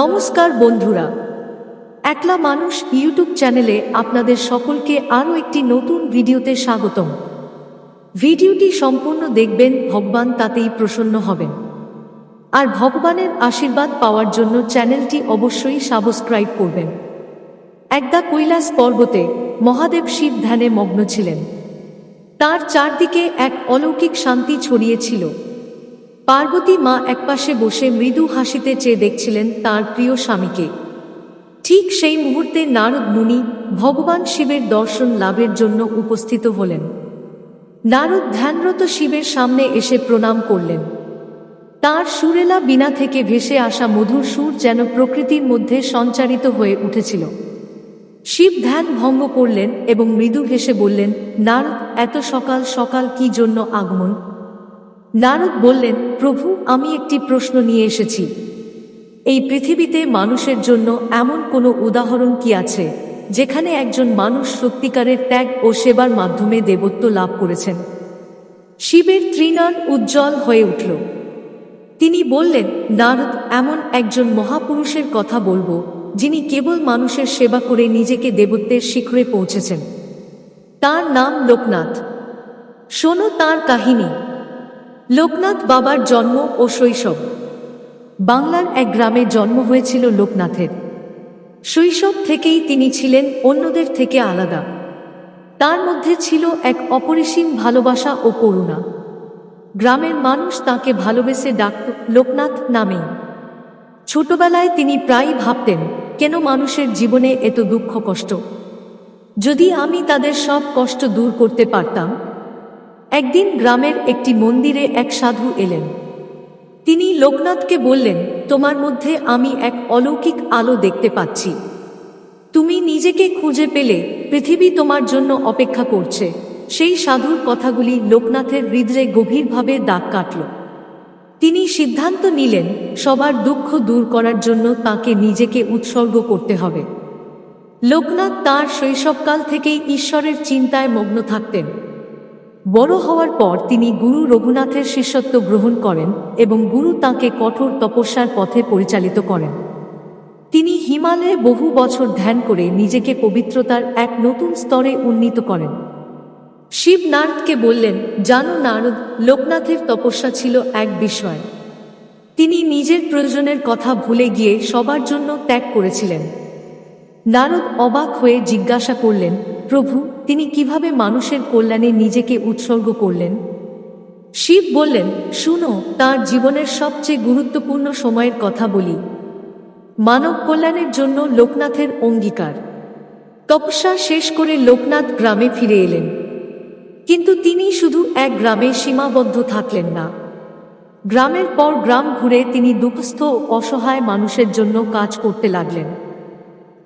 নমস্কার বন্ধুরা। একলা মানুষ ইউটিউব চ্যানেলে আপনাদের সকলকে আরও একটি নতুন ভিডিওতে স্বাগতম। ভিডিওটি সম্পূর্ণ দেখবেন, ভগবান তাতেই প্রসন্ন হবেন। আর ভগবানের আশীর্বাদ পাওয়ার জন্য চ্যানেলটি অবশ্যই সাবস্ক্রাইব করবেন। একদা কৈলাস পর্বতে মহাদেব শিব ধ্যানে মগ্ন ছিলেন। তার চারদিকে এক অলৌকিক শান্তি ছড়িয়েছিল পার্বতী মা একপাশে বসে মৃদু হাসিতে চেয়ে দেখছিলেন তার প্রিয় স্বামীকে। ঠিক সেই মুহূর্তে নারদ মুনি ভগবান শিবের দর্শন লাভের জন্য উপস্থিত হলেন। নারদ ধ্যানরত শিবের সামনে এসে প্রণাম করলেন। তার সুরেলা বিনা থেকে ভেসে আসা মধুর সুর যেন প্রকৃতির মধ্যে সঞ্চারিত হয়ে উঠেছিল। শিব ধ্যান ভঙ্গ করলেন এবং মৃদু হেসে বললেন, নারদ, এত সকাল সকাল কি জন্য আগমন? নারদ বললেন, প্রভু, আমি একটি প্রশ্ন নিয়ে এসেছি। এই পৃথিবীতে মানুষের জন্য এমন কোনো উদাহরণ কি আছে, যেখানে একজন মানুষ সত্যিকারের ত্যাগ ও সেবার মাধ্যমে দেবত্ব লাভ করেছেন? শিবের ত্রিনয়ন উজ্জ্বল হয়ে উঠল। তিনি বললেন, নারদ, এমন একজন মহাপুরুষের কথা বলব, যিনি কেবল মানুষের সেবা করে নিজেকে দেবত্বের শিখরে পৌঁছেছেন। তার নাম লোকনাথ। শোনো তার কাহিনী। লোকনাথ বাবার জন্ম ও শৈশব। বাংলার এক গ্রামে জন্ম হয়েছিল লোকনাথের। শৈশব থেকেই তিনি ছিলেন অন্যদের থেকে আলাদা। তার মধ্যে ছিল এক অপরিসীম ভালোবাসা ও করুণা। গ্রামের মানুষ তাকে ভালোবেসে ডাকত লোকনাথ নামেই। ছোটবেলায় তিনি প্রায়ই ভাবতেন, কেন মানুষের জীবনে এত দুঃখ কষ্ট? যদি আমি তাদের সব কষ্ট দূর করতে পারতাম একদিন গ্রামের একটি মন্দিরে এক সাধু এলেন। তিনি লোকনাথকে বললেন, তোমার মধ্যে আমি এক অলৌকিক আলো দেখতে পাচ্ছি। তুমি নিজেকে খুঁজে পেলে পৃথিবী তোমার জন্য অপেক্ষা করছে। সেই সাধুর কথাগুলি লোকনাথের হৃদয়ে গভীরভাবে দাগ কাটল। তিনি সিদ্ধান্ত নিলেন, সবার দুঃখ দূর করার জন্য তাকে নিজেকে উৎসর্গ করতে হবে। লোকনাথ তার শৈশবকাল থেকেই ঈশ্বরের চিন্তায় মগ্ন থাকতেন। বড় হওয়ার পর তিনি গুরু রঘুনাথের শিষ্যত্ব গ্রহণ করেন এবং গুরু তাকে কঠোর তপস্যার পথে পরিচালিত করেন। তিনি হিমালয়ে বহু বছর ধ্যান করে নিজেকে পবিত্রতার এক নতুন স্তরে উন্নীত করেন। শিব নারদকে বললেন, জানো নারদ, লোকনাথের তপস্যা ছিল এক বিষয়। তিনি নিজের প্রয়োজনের কথা ভুলে গিয়ে সবার জন্য ত্যাগ করেছিলেন। নারদ অবাক হয়ে জিজ্ঞাসা করলেন, প্রভু তিনি কীভাবে মানুষের কল্যাণে নিজেকে উৎসর্গ করলেন? শিব বললেন, শুনো, তার জীবনের সবচেয়ে গুরুত্বপূর্ণ সময়ের কথা বলি। মানব কল্যাণের জন্য লোকনাথের অঙ্গীকার। তপস্যা শেষ করে লোকনাথ গ্রামে ফিরে এলেন। কিন্তু তিনি শুধু এক গ্রামে সীমাবদ্ধ থাকলেন না। গ্রামের পর গ্রাম ঘুরে তিনি দুঃস্থ অসহায় মানুষের জন্য কাজ করতে লাগলেন।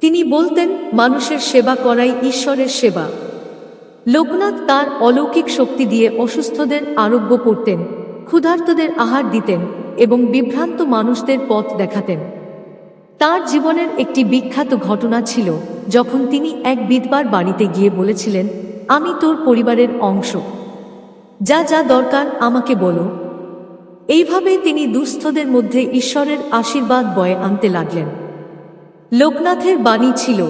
তিনি বলতেন, মানুষের সেবা করাই ঈশ্বরের সেবা। লোকনাথ তার অলৌকিক শক্তি দিয়ে অসুস্থদের আরোগ্য করতেন, ক্ষুধার্তদের আহার দিতেন এবং বিভ্রান্ত মানুষদের পথ দেখাতেন। তার জীবনের একটি বিখ্যাত ঘটনা ছিল যখন তিনি এক বিধবার বাড়িতে গিয়ে বলেছিলেন, আমি তোর পরিবারের অংশ। যা যা দরকার আমাকে বলো। এইভাবে তিনি দুস্থদের মধ্যে ঈশ্বরের আশীর্বাদ বয়ে আনতে লাগলেন। লোকনাথের বাণী ছিল।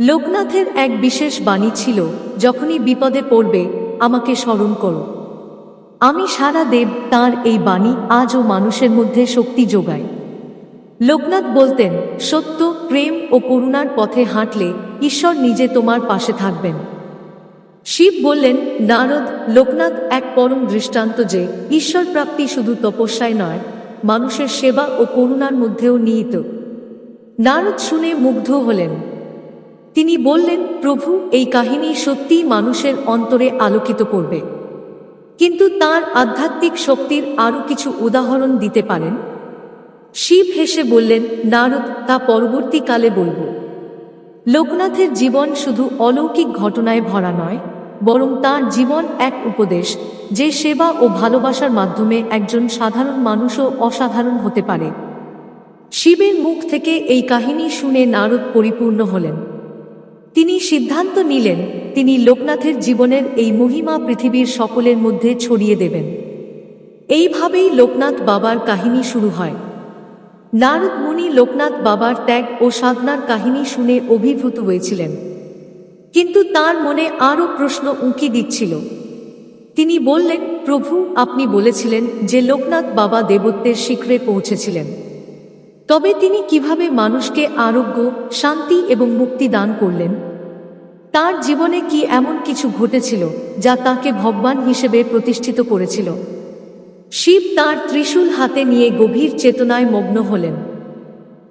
লোকনাথের এক বিশেষ বাণী ছিল, যখনই বিপদে পড়বে, আমাকে স্মরণ করো। আমি সারা দেব তার এই বাণী আজও মানুষের মধ্যে শক্তি যোগায়। লোকনাথ বলতেন, সত্য, প্রেম ও করুণার পথে হাঁটলে ঈশ্বর নিজে তোমার পাশে থাকবেন। শিব বললেন, নারদ, লোকনাথ এক পরম দৃষ্টান্ত যে ঈশ্বর প্রাপ্তি শুধু তপস্যায় নয়, মানুষের সেবা ও করুণার মধ্যেও নিহিত। নারদ শুনে মুগ্ধ হলেন। তিনি বললেন, প্রভু, এই কাহিনী সত্যিই মানুষের অন্তরে আলোকিত করবে। কিন্তু তার আধ্যাত্মিক শক্তির আরও কিছু উদাহরণ দিতে পারেন? শিব হেসে বললেন, নারদ, তা পরবর্তীকালে বলব। লোকনাথের জীবন শুধু অলৌকিক ঘটনায় ভরা নয়, বরং তার জীবন এক উপদেশ যে সেবা ও ভালোবাসার মাধ্যমে একজন সাধারণ মানুষও অসাধারণ হতে পারে। শিবের মুখ থেকে এই কাহিনী শুনে নারদ পরিপূর্ণ হলেন। তিনি সিদ্ধান্ত নিলেন, তিনি লোকনাথের জীবনের এই মহিমা পৃথিবীর সকলের মধ্যে ছড়িয়ে দেবেন। এইভাবেই লোকনাথ বাবার কাহিনী শুরু হয়। নারদ মুনি লোকনাথ বাবার ত্যাগ ও সাধনার কাহিনী শুনে অভিভূত হয়েছিলেন। কিন্তু তার মনে আরও প্রশ্ন উঁকি দিচ্ছিল। তিনি বললেন, প্রভু, আপনি বলেছিলেন যে লোকনাথ বাবা দেবত্বের শিখরে পৌঁছেছিলেন। তবে তিনি কীভাবে মানুষকে আরোগ্য, শান্তি এবং মুক্তি দান করলেন? তার জীবনে কি এমন কিছু ঘটেছিল যা তাকে ভগবান হিসেবে প্রতিষ্ঠিত করেছিল? শিব তার ত্রিশূল হাতে নিয়ে গভীর চেতনায় মগ্ন হলেন।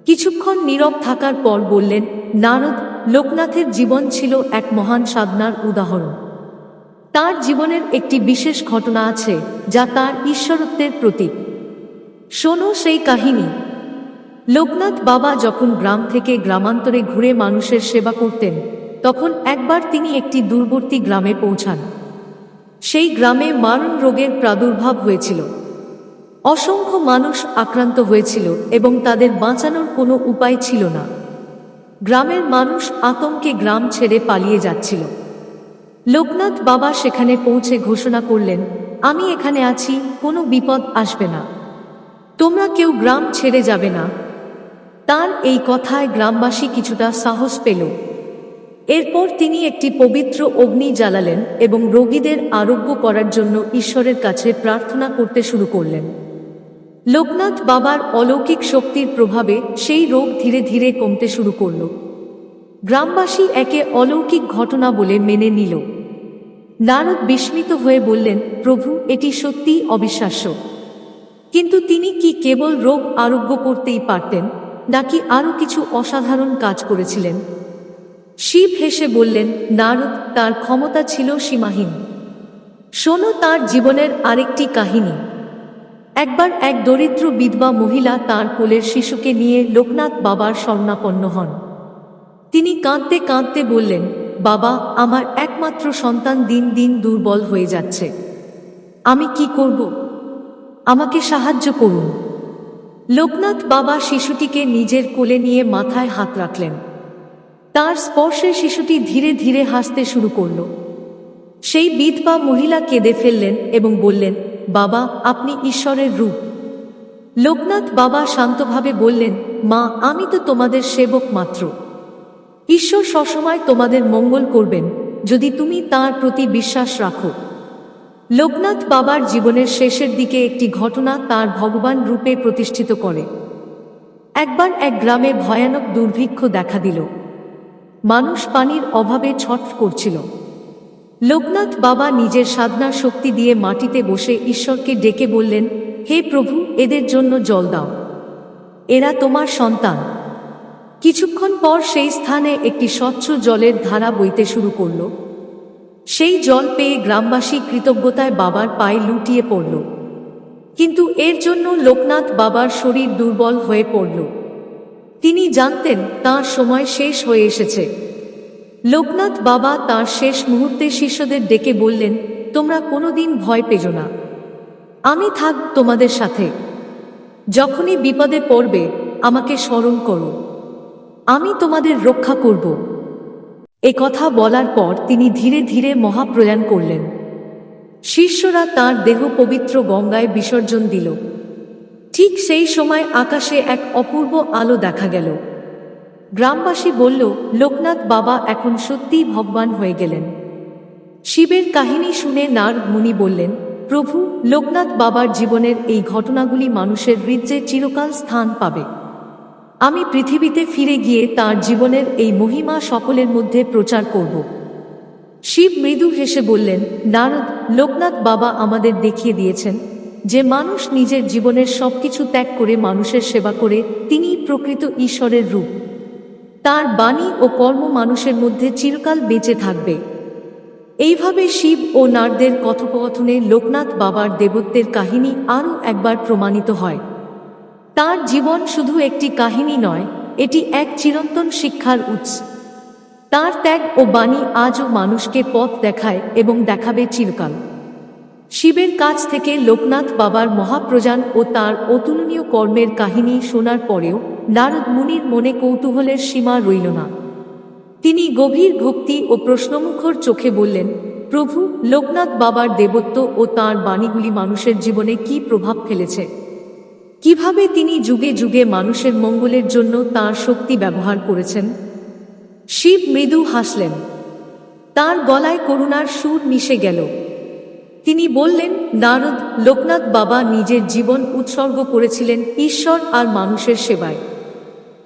কিছুক্ষণ নীরব থাকার পর বললেন, নারদ, লোকনাথের জীবন ছিল এক মহান সাধনার উদাহরণ। তার জীবনের একটি বিশেষ ঘটনা আছে যা তার ঈশ্বরত্বের প্রতীক। শোনো সেই কাহিনী। লোকনাথ বাবা যখন গ্রাম থেকে গ্রামান্তরে ঘুরে মানুষের সেবা করতেন, তখন একবার তিনি একটি দূরবর্তী গ্রামে পৌঁছান। সেই গ্রামে মারণ রোগের প্রাদুর্ভাব হয়েছিল। অসংখ্য মানুষ আক্রান্ত হয়েছিল এবং তাদের বাঁচানোর কোনো উপায় ছিল না। গ্রামের মানুষ আতঙ্কে গ্রাম ছেড়ে পালিয়ে যাচ্ছিল। লোকনাথ বাবা সেখানে পৌঁছে ঘোষণা করলেন, আমি এখানে আছি, কোনো বিপদ আসবে না। তোমরা কেউ গ্রাম ছেড়ে যাবে না তার এই কথায় গ্রামবাসী কিছুটা সাহস পেল। এরপর তিনি একটি পবিত্র অগ্নি জ্বালালেন এবং রোগীদের আরোগ্য করার জন্য ঈশ্বরের কাছে প্রার্থনা করতে শুরু করলেন। লোকনাথ বাবার অলৌকিক শক্তির প্রভাবে সেই রোগ ধীরে ধীরে কমতে শুরু করল। গ্রামবাসী একে অলৌকিক ঘটনা বলে মেনে নিল। নারদ বিস্মিত হয়ে বললেন, প্রভু, এটি সত্যিই অবিশ্বাস্য। কিন্তু তিনি কি কেবল রোগ আরোগ্য করতেই পারতেন? নাকি আরও কিছু অসাধারণ কাজ করেছিলেন? শিব হেসে বললেন, নারদ, তার ক্ষমতা ছিল সীমাহীন। শোনো তার জীবনের আরেকটি কাহিনী। একবার এক দরিদ্র বিধবা মহিলা তার কোলের শিশুকে নিয়ে লোকনাথ বাবার স্বর্ণাপন্ন হন। তিনি কাঁদতে কাঁদতে বললেন, বাবা, আমার একমাত্র সন্তান দিন দিন দুর্বল হয়ে যাচ্ছে। আমি কি করব? আমাকে সাহায্য করুন। লোকনাথ বাবা শিশুটিকে নিজের কোলে নিয়ে মাথায় হাত রাখলেন। তার স্পর্শে শিশুটি ধীরে ধীরে হাসতে শুরু করল। সেই বিধবা মহিলা কেঁদে ফেললেন এবং বললেন, বাবা, আপনি ঈশ্বরের রূপ। লোকনাথ বাবা শান্তভাবে বললেন, মা, আমি তো তোমাদের সেবক মাত্র। ঈশ্বর সবসময় তোমাদের মঙ্গল করবেন, যদি তুমি তার প্রতি বিশ্বাস রাখো। লোকনাথ বাবার জীবনের শেষের দিকে একটি ঘটনা তার ভগবান রূপে প্রতিষ্ঠিত করে। একবার এক গ্রামে ভয়ানক দুর্ভিক্ষ দেখা দিল। মানুষ পানির অভাবে ছট করছিল। লোকনাথ বাবা নিজের সাধনার শক্তি দিয়ে মাটিতে বসে ঈশ্বরকে ডেকে বললেন, হে প্রভু, এদের জন্য জল দাও। এরা তোমার সন্তান। কিছুক্ষণ পর সেই স্থানে একটি স্বচ্ছ জলের ধারা বইতে শুরু করল। সেই জল পেয়ে গ্রামবাসী কৃতজ্ঞতায় বাবার পায়ে লুটিয়ে পড়ল। কিন্তু এর জন্য লোকনাথ বাবার শরীর দুর্বল হয়ে পড়ল। তিনি জানতেন তার সময় শেষ হয়ে এসেছে। লোকনাথ বাবা তার শেষ মুহূর্তে শিষ্যদের ডেকে বললেন, তোমরা কোনোদিন ভয় পেজো না। আমি থাক তোমাদের সাথে। যখনই বিপদে পড়বে, আমাকে স্মরণ করো। আমি তোমাদের রক্ষা করব। এ কথা বলার পর তিনি ধীরে ধীরে মহাপ্রয়াণ করলেন। শিষ্যরা তার দেহ পবিত্র গঙ্গায় বিসর্জন দিল। ঠিক সেই সময় আকাশে এক অপূর্ব আলো দেখা গেল। গ্রামবাসী বলল, লোকনাথ বাবা এখন সত্যিই ভগবান হয়ে গেলেন। শিবের কাহিনী শুনে নার মুনি বললেন, প্রভু, লোকনাথ বাবার জীবনের এই ঘটনাগুলি মানুষের হৃদ্যে চিরকাল স্থান পাবে। আমি পৃথিবীতে ফিরে গিয়ে তার জীবনের এই মহিমা সকলের মধ্যে প্রচার করব। শিব মৃদু হেসে বললেন, নারদ, লোকনাথ বাবা আমাদের দেখিয়ে দিয়েছেন যে মানুষ নিজের জীবনের সবকিছু ত্যাগ করে মানুষের সেবা করে তিনি প্রকৃত ঈশ্বরের রূপ। তার বাণী ও কর্ম মানুষের মধ্যে চিরকাল বেঁচে থাকবে। এইভাবে শিব ও নারদের কথোপকথনে লোকনাথ বাবার দেবত্বের কাহিনী আরও একবার প্রমাণিত হয়। তার জীবন শুধু একটি কাহিনী নয়, এটি এক চিরন্তন শিক্ষার উৎস। তার ত্যাগ ও বাণী আজও মানুষকে পথ দেখায় এবং দেখাবে চিরকাল। শিবের কাছ থেকে লোকনাথ বাবার মহাপ্রজান ও তার অতুলনীয় কর্মের কাহিনী শোনার পরেও নারদ মুনির মনে কৌতূহলের সীমা রইল না। তিনি গভীর ভক্তি ও প্রশ্নমুখর চোখে বললেন, প্রভু, লোকনাথ বাবার দেবত্ব ও তার বাণীগুলি মানুষের জীবনে কি প্রভাব ফেলেছে? কীভাবে তিনি যুগে যুগে মানুষের মঙ্গলের জন্য তার শক্তি ব্যবহার করেছেন? শিব মৃদু হাসলেন। তার গলায় করুণার সুর মিশে গেল। তিনি বললেন, নারদ, লোকনাথ বাবা নিজের জীবন উৎসর্গ করেছিলেন ঈশ্বর আর মানুষের সেবায়।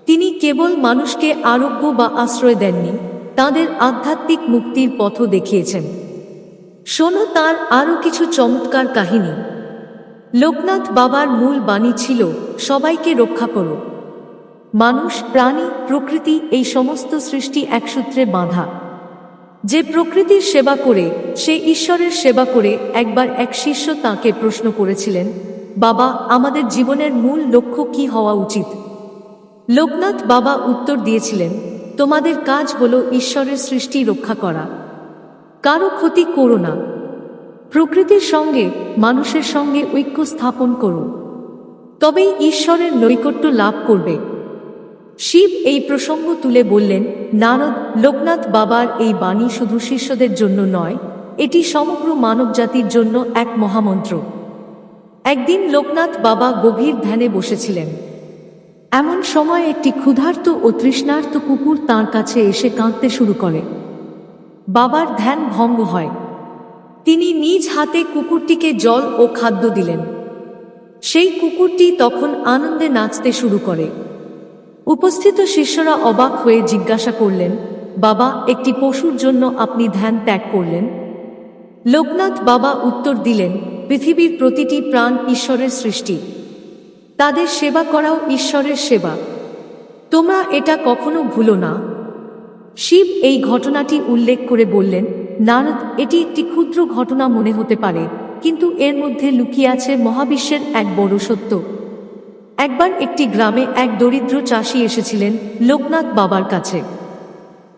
তিনি কেবল মানুষকে আরোগ্য বা আশ্রয় দেননি, তাদের আধ্যাত্মিক মুক্তির পথও দেখিয়েছেন। শোনো তার আরও কিছু চমৎকার কাহিনী। লোকনাথ বাবার মূল বাণী ছিল, সবাইকে রক্ষা করো। মানুষ, প্রাণী, প্রকৃতি এই সমস্ত সৃষ্টি একসূত্রে বাঁধা। যে প্রকৃতির সেবা করে, সে ঈশ্বরের সেবা করে একবার এক শিষ্য তাকে প্রশ্ন করেছিলেন, বাবা, আমাদের জীবনের মূল লক্ষ্য কি হওয়া উচিত? লোকনাথ বাবা উত্তর দিয়েছিলেন, তোমাদের কাজ হলো ঈশ্বরের সৃষ্টি রক্ষা করা। কারও ক্ষতি করো না প্রকৃতির সঙ্গে, মানুষের সঙ্গে ঐক্য স্থাপন করো তবেই ঈশ্বরের নৈকট্য লাভ করবে। শিব এই প্রসঙ্গ তুলে বললেন, নারদ, লোকনাথ বাবার এই বাণী শুধু শিষ্যদের জন্য নয়, এটি সমগ্র মানবজাতির জন্য এক মহামন্ত্র। একদিন লোকনাথ বাবা গভীর ধ্যানে বসেছিলেন। এমন সময় একটি ক্ষুধার্ত ও তৃষ্ণার্ত কুকুর তার কাছে এসে কাঁদতে শুরু করে। বাবার ধ্যান ভঙ্গ হয়। তিনি নিজ হাতে কুকুরটিকে জল ও খাদ্য দিলেন। সেই কুকুরটি তখন আনন্দে নাচতে শুরু করে। উপস্থিত শিষ্যরা অবাক হয়ে জিজ্ঞাসা করলেন, বাবা, একটি পশুর জন্য আপনি ধ্যান ত্যাগ করলেন? লোকনাথ বাবা উত্তর দিলেন, পৃথিবীর প্রতিটি প্রাণ ঈশ্বরের সৃষ্টি। তাদের সেবা করাও ঈশ্বরের সেবা। তোমরা এটা কখনো ভুলো না। শিব এই ঘটনাটি উল্লেখ করে বললেন নারদ, এটি একটি ক্ষুদ্র ঘটনা মনে হতে পারে, কিন্তু এর মধ্যে লুকিয়ে আছে মহাবিশ্বের এক বড় সত্য। একবার একটি গ্রামে এক দরিদ্র চাষি এসেছিলেন লোকনাথ বাবার কাছে।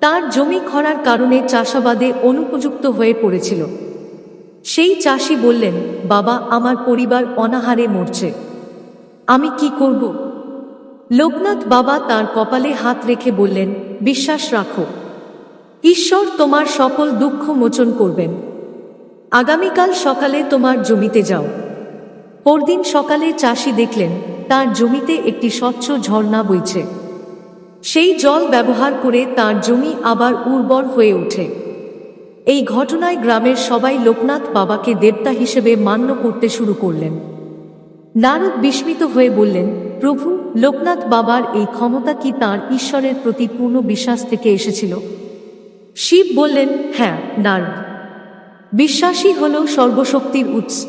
তার জমি খরার কারণে চাষাবাদে অনুপযুক্ত হয়ে পড়েছিল। সেই চাষি বললেন, বাবা, আমার পরিবার অনাহারে মরছে। আমি কি করব? লোকনাথ বাবা তার কপালে হাত রেখে বললেন, বিশ্বাস রাখো ঈশ্বর তোমার সকল দুঃখ মোচন করবেন। আগামীকাল সকালে তোমার জমিতে যাও। পরদিন সকালে চাষি দেখলেন, তার জমিতে একটি স্বচ্ছ ঝর্ণা বইছে। সেই জল ব্যবহার করে তার জমি আবার উর্বর হয়ে ওঠে। এই ঘটনায় গ্রামের সবাই লোকনাথ বাবাকে দেবতা হিসেবে মান্য করতে শুরু করলেন। নারদ বিস্মিত হয়ে বললেন, প্রভু, লোকনাথ বাবার এই ক্ষমতা কি তার ঈশ্বরের প্রতি পূর্ণ বিশ্বাস থেকে এসেছিল? শিব বললেন হ্যাঁ নারদ। বিশ্বাসী হল সর্বশক্তির উৎস।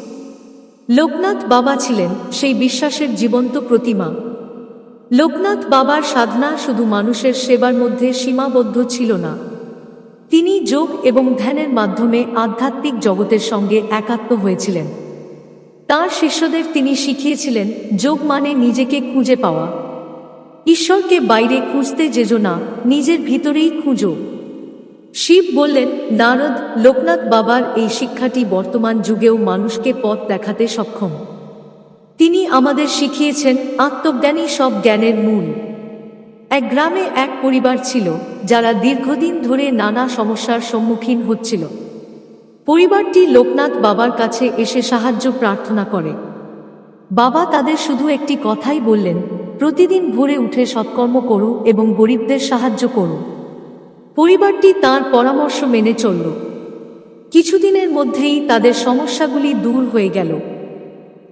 লোকনাথ বাবা ছিলেন সেই বিশ্বাসের জীবন্ত প্রতিমা। লোকনাথ বাবার সাধনা শুধু মানুষের সেবার মধ্যে সীমাবদ্ধ ছিল না। তিনি যোগ এবং ধ্যানের মাধ্যমে আধ্যাত্মিক জগতের সঙ্গে একাত্ম হয়েছিলেন। তার শিষ্যদের তিনি শিখিয়েছিলেন, যোগ মানে নিজেকে খুঁজে পাওয়া। ঈশ্বরকে বাইরে খুঁজতে যেজো না, নিজের ভিতরেই খুঁজো। শিব বললেন, নারদ, লোকনাথ বাবার এই শিক্ষাটি বর্তমান যুগেও মানুষকে পথ দেখাতে সক্ষম। তিনি আমাদের শিখিয়েছেন আত্মজ্ঞানী সব জ্ঞানের মূল। এক গ্রামে এক পরিবার ছিল, যারা দীর্ঘদিন ধরে নানা সমস্যার সম্মুখীন হচ্ছিল। পরিবারটি লোকনাথ বাবার কাছে এসে সাহায্য প্রার্থনা করে। বাবা তাদের শুধু একটি কথাই বললেন, প্রতিদিন ভোরে উঠে সৎকর্ম করো এবং গরিবদের সাহায্য করো। পরিবারটি তার পরামর্শ মেনে চলল। কিছুদিনের মধ্যেই তাদের সমস্যাগুলি দূর হয়ে গেল।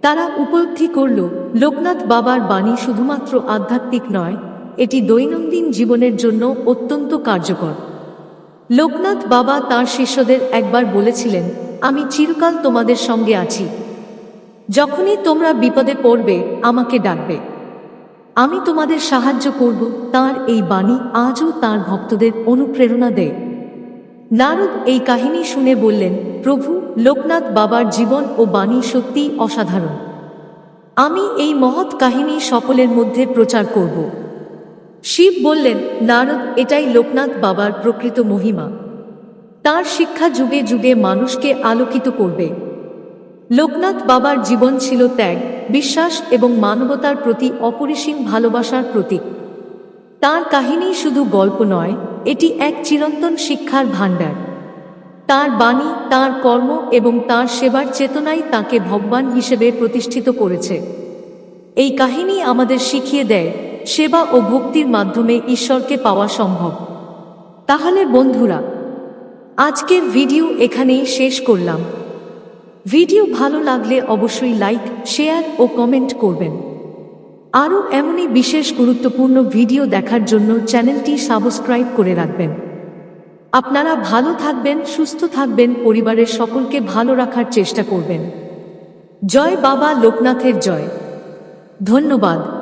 তারা উপলব্ধি করল, লোকনাথ বাবার বাণী শুধুমাত্র আধ্যাত্মিক নয়, এটি দৈনন্দিন জীবনের জন্য অত্যন্ত কার্যকর। লোকনাথ বাবা তার শিষ্যদের একবার বলেছিলেন, আমি চিরকাল তোমাদের সঙ্গে আছি। যখনই তোমরা বিপদে পড়বে, আমাকে ডাকবে। আমি তোমাদের সাহায্য করব, তার এই বাণী আজও তার ভক্তদের অনুপ্রেরণা দেয় নারদ এই কাহিনী শুনে বললেন, প্রভু, লোকনাথ বাবার জীবন ও বাণী সত্যিই অসাধারণ। আমি এই মহৎ কাহিনী সকলের মধ্যে প্রচার করব। শিব বললেন, নারদ, এটাই লোকনাথ বাবার প্রকৃত মহিমা। তার শিক্ষা যুগে যুগে মানুষকে আলোকিত করবে। লোকনাথ বাবার জীবন ছিল ত্যাগ, বিশ্বাস এবং মানবতার প্রতি অপরিসীম ভালোবাসার প্রতীক। তার কাহিনী শুধু গল্প নয়, এটি এক চিরন্তন শিক্ষার ভাণ্ডার। তার বাণী, তার কর্ম এবং তার সেবার চেতনাই তাকে ভগবান হিসেবে প্রতিষ্ঠিত করেছে। এই কাহিনী আমাদের শিখিয়ে দেয়, সেবা ও ভক্তির মাধ্যমে ঈশ্বরকে পাওয়া সম্ভব। তাহলে বন্ধুরা, আজকের ভিডিও এখানেই শেষ করলাম। ভিডিও ভালো লাগলে অবশ্যই লাইক, শেয়ার ও কমেন্ট করবেন। আরও এমনই বিশেষ গুরুত্বপূর্ণ ভিডিও দেখার জন্য চ্যানেলটি সাবস্ক্রাইব করে রাখবেন। আপনারা ভালো থাকবেন, সুস্থ থাকবেন, পরিবারের সকলকে ভালো রাখার চেষ্টা করবেন। জয় বাবা লোকনাথের জয়। ধন্যবাদ।